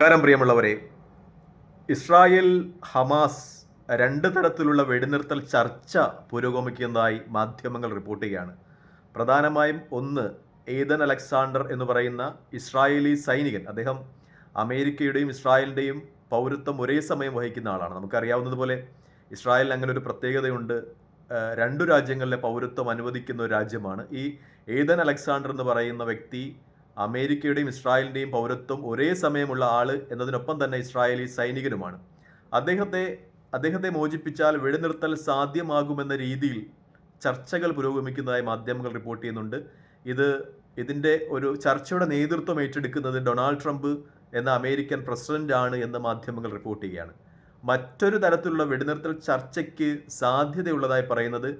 നമസ്കാരം പ്രിയമുള്ളവരെ. Israel Hamas രണ്ട് തരത്തിലുള്ള വെടിനിർത്തൽ ചർച്ച പുരോഗമിക്കുന്നതായി മാധ്യമങ്ങൾ റിപ്പോർട്ട് ചെയ്യുകയാണ്. പ്രധാനമായും ഒന്ന് ഏതൻ അലക്സാണ്ടർ എന്ന് പറയുന്ന ഇസ്രായേലി സൈനികൻ. അദ്ദേഹം അമേരിക്കയുടെയും ഇസ്രായേലിന്റെയും പൗരത്വം ഒരേ സമയം വഹിക്കുന്ന ആളാണ്. നമുക്കറിയാവുന്നതുപോലെ ഇസ്രായേലിന് അങ്ങനെ ഒരു പ്രത്യേകതയുണ്ട്. രണ്ടു രാജ്യങ്ങളിലെ പൗരത്വം അനുവദിക്കുന്ന ഒരു രാജ്യമാണ്. ഈ ഏതൻ അലക്സാണ്ടർ എന്ന് പറയുന്ന വ്യക്തി അമേരിക്കയുടെയും ഇസ്രായേലിന്റെയും പൗരത്വം ഒരേ സമയമുള്ള ആൾ എന്നതിനൊപ്പം തന്നെ ഇസ്രായേലി സൈനികനുമാണ്. അദ്ദേഹത്തെ അദ്ദേഹത്തെ മോചിപ്പിച്ചാൽ വെടിനിർത്തൽ സാധ്യമാകുമെന്ന രീതിയിൽ ചർച്ചകൾ പുരോഗമിക്കുന്നതായി മാധ്യമങ്ങൾ റിപ്പോർട്ട് ചെയ്യുന്നുണ്ട്. ഇത് ഇതിന്റെ ഒരു ചർച്ചയുടെ നേതൃത്വം ഏറ്റെടുക്കുന്നത് ഡൊണാൾഡ് ട്രംപ് എന്ന അമേരിക്കൻ പ്രസിഡന്റ് ആണ് എന്ന് മാധ്യമങ്ങൾ റിപ്പോർട്ട് ചെയ്യുകയാണ്. മറ്റൊരു തരത്തിലുള്ള വെടിനിർത്തൽ ചർച്ചയ്ക്ക് സാധ്യതയുള്ളതായി പറയുന്നത്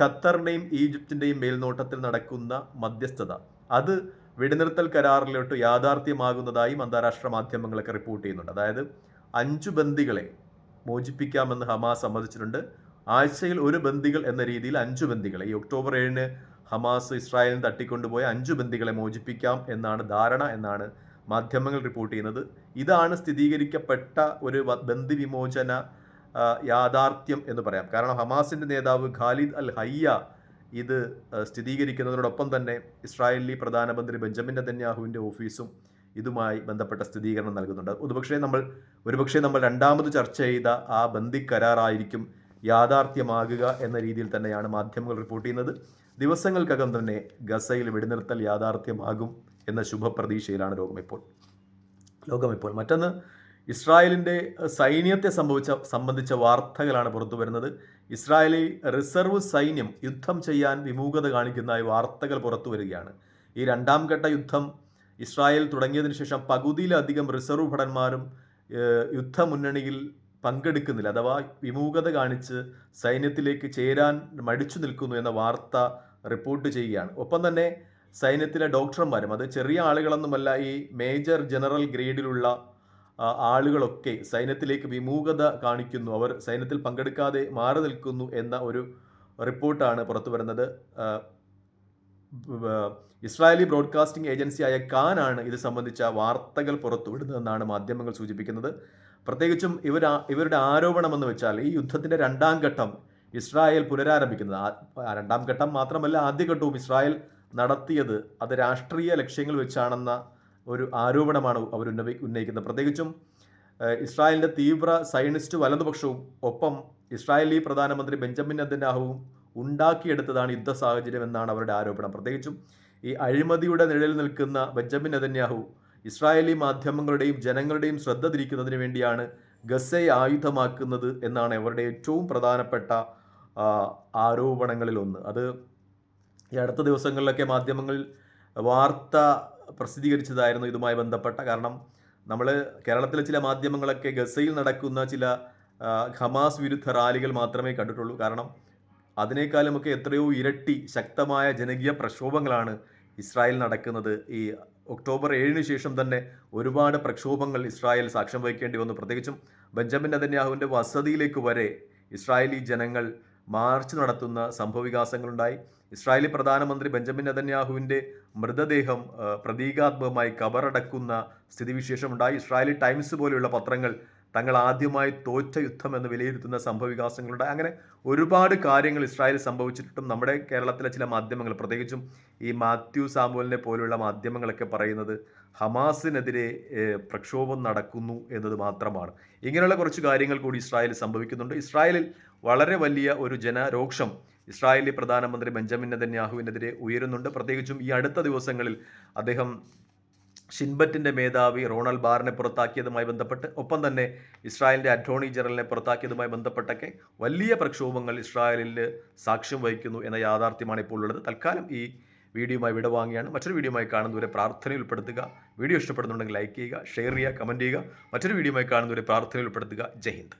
ഖത്തറിന്റെയും ഈജിപ്തിന്റെയും മേൽനോട്ടത്തിൽ നടക്കുന്ന മധ്യസ്ഥത. അത് വെടിനിർത്തൽ കരാറിലോട്ട് യാഥാർത്ഥ്യമാകുന്നതായും അന്താരാഷ്ട്ര മാധ്യമങ്ങളൊക്കെ റിപ്പോർട്ട് ചെയ്യുന്നുണ്ട്. അതായത് അഞ്ചു ബന്ദികളെ മോചിപ്പിക്കാമെന്ന് ഹമാസ് സമ്മതിച്ചിട്ടുണ്ട്. ആഴ്ചയിൽ ഒരു ബന്ദികൾ എന്ന രീതിയിൽ അഞ്ചു ബന്ദികളെ ഈ ഒക്ടോബർ ഏഴിന് ഹമാസ് ഇസ്രായേലിന് തട്ടിക്കൊണ്ടുപോയ അഞ്ചു ബന്ദികളെ മോചിപ്പിക്കാം എന്നാണ് ധാരണ എന്നാണ് മാധ്യമങ്ങൾ റിപ്പോർട്ട് ചെയ്യുന്നത്. ഇതാണ് സ്ഥിരീകരിക്കപ്പെട്ട ഒരു ബന്ദി വിമോചന യാഥാർത്ഥ്യം എന്ന് പറയാം. കാരണം ഹമാസിന്റെ നേതാവ് ഖാലിദ് അൽ ഹയ്യ ഇത് സ്ഥിരീകരിക്കുന്നതിനോടൊപ്പം തന്നെ ഇസ്രായേലി പ്രധാനമന്ത്രി ബെഞ്ചമിൻ നെതന്യാഹുവിന്റെ ഓഫീസും ഇതുമായി ബന്ധപ്പെട്ട സ്ഥിരീകരണം നൽകുന്നുണ്ട്. ഒരുപക്ഷെ നമ്മൾ ഒരുപക്ഷെ നമ്മൾ രണ്ടാമത് ചർച്ച ചെയ്ത ആ ബന്ദി കരാറായിരിക്കും യാഥാർത്ഥ്യമാകുക എന്ന രീതിയിൽ തന്നെയാണ് മാധ്യമങ്ങൾ റിപ്പോർട്ട് ചെയ്യുന്നത്. ദിവസങ്ങൾക്കകം തന്നെ ഗസയിൽ വെടിനിർത്തൽ യാഥാർത്ഥ്യമാകും എന്ന ശുഭപ്രതീക്ഷയിലാണ് ലോകം ഇപ്പോൾ ലോകം ഇപ്പോൾ മറ്റൊന്ന് ഇസ്രായേലിന്റെ സൈന്യത്തെ സംഭവിച്ച സംബന്ധിച്ച വാർത്തകളാണ് പുറത്തു വരുന്നത് ഇസ്രായേലി റിസർവ് സൈന്യം യുദ്ധം ചെയ്യാൻ വിമുഖത കാണിക്കുന്നതായി വാർത്തകൾ പുറത്തു വരികയാണ്. ഈ രണ്ടാം ഘട്ട യുദ്ധം ഇസ്രായേൽ തുടങ്ങിയതിന് ശേഷം പകുതിയിലധികം റിസർവ് ഭടന്മാരും യുദ്ധ യുദ്ധമുന്നണിയിൽ പങ്കെടുക്കുന്നില്ല. അഥവാ വിമുഖത കാണിച്ച് സൈന്യത്തിലേക്ക് ചേരാൻ മടിച്ചു നിൽക്കുന്നു എന്ന വാർത്ത റിപ്പോർട്ട് ചെയ്യുകയാണ്. ഒപ്പം തന്നെ സൈന്യത്തിലെ ഡോക്ടർമാരും അത് ചെറിയ ആളുകളൊന്നുമല്ല ഈ മേജർ ജനറൽ ഗ്രേഡിലുള്ള ആളുകളൊക്കെ സൈന്യത്തിലേക്ക് വിമൂഖത കാണിക്കുന്നു. അവർ സൈന്യത്തിൽ പങ്കെടുക്കാതെ മാറി നിൽക്കുന്നു എന്ന ഒരു റിപ്പോർട്ടാണ് പുറത്തു വരുന്നത്. ഇസ്രായേലി ബ്രോഡ്കാസ്റ്റിംഗ് ഏജൻസിയായ കാനാണ് ഇത് സംബന്ധിച്ച വാർത്തകൾ പുറത്തുവിടുന്നതെന്നാണ് മാധ്യമങ്ങൾ സൂചിപ്പിക്കുന്നത്. പ്രത്യേകിച്ചും ഇവർ ഇവരുടെ ആരോപണമെന്ന് വെച്ചാൽ ഈ യുദ്ധത്തിന്റെ രണ്ടാം ഘട്ടം ഇസ്രായേൽ പുനരാരംഭിക്കുന്നത്. രണ്ടാം ഘട്ടം മാത്രമല്ല ആദ്യഘട്ടവും ഇസ്രായേൽ നടത്തിയത്. അത് രാഷ്ട്രീയ ലക്ഷ്യങ്ങൾ വെച്ചാണെന്ന ഒരു ആരോപണമാണ് അവർ ഉന്നയി ഉന്നയിക്കുന്നത്. പ്രത്യേകിച്ചും ഇസ്രായേലിന്റെ തീവ്ര സയനിസ്റ്റ് വലതുപക്ഷവും ഒപ്പം ഇസ്രായേലി പ്രധാനമന്ത്രി ബെഞ്ചമിൻ അദ്ദേഹവും ഉണ്ടാക്കിയെടുത്തതാണ് യുദ്ധ സാഹചര്യം എന്നാണ് അവരുടെ ആരോപണം. പ്രത്യേകിച്ചും ഈ അഴിമതിയുടെ നിഴലിൽ നിൽക്കുന്ന ബെഞ്ചമിൻ നെതന്യാഹു ഇസ്രായേലി മാധ്യമങ്ങളുടെയും ജനങ്ങളുടെയും ശ്രദ്ധ തിരിക്കുന്നതിന് വേണ്ടിയാണ് ഗസയെ ആയുധമാക്കുന്നത് എന്നാണ് അവരുടെ ഏറ്റവും പ്രധാനപ്പെട്ട ആരോപണങ്ങളിലൊന്ന് അത് ഈ അടുത്ത ദിവസങ്ങളിലൊക്കെ മാധ്യമങ്ങൾ വാർത്ത പ്രസിദ്ധീകരിച്ചതായിരുന്നു ഇതുമായി ബന്ധപ്പെട്ട കാരണം നമ്മൾ കേരളത്തിലെ ചില മാധ്യമങ്ങളൊക്കെ ഗസയിൽ നടക്കുന്ന ചില ഹമാസ് വിരുദ്ധ റാലികൾ മാത്രമേ കണ്ടിട്ടുള്ളൂ. കാരണം അതിനേക്കാളുമൊക്കെ എത്രയോ ഇരട്ടി ശക്തമായ ജനകീയ പ്രക്ഷോഭങ്ങളാണ് ഇസ്രായേൽ നടക്കുന്നത്. ഈ ഒക്ടോബർ ഏഴിന് ശേഷം തന്നെ ഒരുപാട് പ്രക്ഷോഭങ്ങൾ ഇസ്രായേൽ സാക്ഷ്യം വഹിക്കേണ്ടി വന്നു. പ്രത്യേകിച്ചും ബെഞ്ചമിൻ നെതന്യാഹുവിന്റെ വസതിയിലേക്ക് വരെ ഇസ്രായേലി ജനങ്ങൾ മാർച്ച് നടത്തുന്ന സംഭവവികാസങ്ങളുണ്ടായി. ഇസ്രായേലി പ്രധാനമന്ത്രി ബെഞ്ചമിൻ നെതന്യാഹുവിന്റെ മൃതദേഹം പ്രതീകാത്മകമായി കബറടക്കുന്ന സ്ഥിതിവിശേഷമുണ്ടായി ഇസ്രായേലി ടൈംസ് പോലെയുള്ള പത്രങ്ങൾ തങ്ങൾ ആദ്യമായി തോറ്റ യുദ്ധം എന്ന് വിലയിരുത്തുന്ന സംഭവവികാസങ്ങളുണ്ടായി. അങ്ങനെ ഒരുപാട് കാര്യങ്ങൾ ഇസ്രായേൽ സംഭവിച്ചിട്ടും നമ്മുടെ കേരളത്തിലെ ചില മാധ്യമങ്ങൾ പ്രത്യേകിച്ചും ഈ മാത്യു സാമുവലിനെ പോലുള്ള മാധ്യമങ്ങളൊക്കെ പറയുന്നത് ഹമാസിനെതിരെ പ്രക്ഷോഭം നടക്കുന്നു എന്നത് മാത്രമാണ്. ഇങ്ങനെയുള്ള കുറച്ച് കാര്യങ്ങൾ കൂടി ഇസ്രായേൽ സംഭവിക്കുന്നുണ്ട്. ഇസ്രായേലിൽ വളരെ വലിയ ഒരു ജനരോക്ഷം ഇസ്രായേലി പ്രധാനമന്ത്രി ബെഞ്ചമിൻ നെതന്യാഹുവിനെതിരെ ഉയരുന്നുണ്ട്. പ്രത്യേകിച്ചും ഈ അടുത്ത ദിവസങ്ങളിൽ അദ്ദേഹം ഷിൻബറ്റിന്റെ മേധാവി റോണൽ ബാറിനെ പുറത്താക്കിയതുമായി ബന്ധപ്പെട്ട് ഒപ്പം തന്നെ ഇസ്രായേലിന്റെ അറ്റോർണി ജനറലിനെ പുറത്താക്കിയതുമായി ബന്ധപ്പെട്ടൊക്കെ വലിയ പ്രക്ഷോഭങ്ങൾ ഇസ്രായേലിൽ സാക്ഷ്യം വഹിക്കുന്നു എന്ന യാഥാർത്ഥ്യമാണ് ഇപ്പോൾ ഉള്ളത്. തൽക്കാലം ഈ വീഡിയോയുമായി വിടവാങ്ങിയാണ് മറ്റൊരു വീഡിയോയുമായി കാണുന്നവരെ പ്രാർത്ഥനയിൽ ഉൾപ്പെടുത്തുക. വീഡിയോ ഇഷ്ടപ്പെടുന്നുണ്ടെങ്കിൽ ലൈക്ക് ചെയ്യുക ഷെയർ ചെയ്യുക കമന്റ് ചെയ്യുക. മറ്റൊരു വീഡിയോയുമായി കാണുന്നവരെ പ്രാർത്ഥനയിൽ ഉൾപ്പെടുത്തുക. ജയ് ഹിന്ദ്.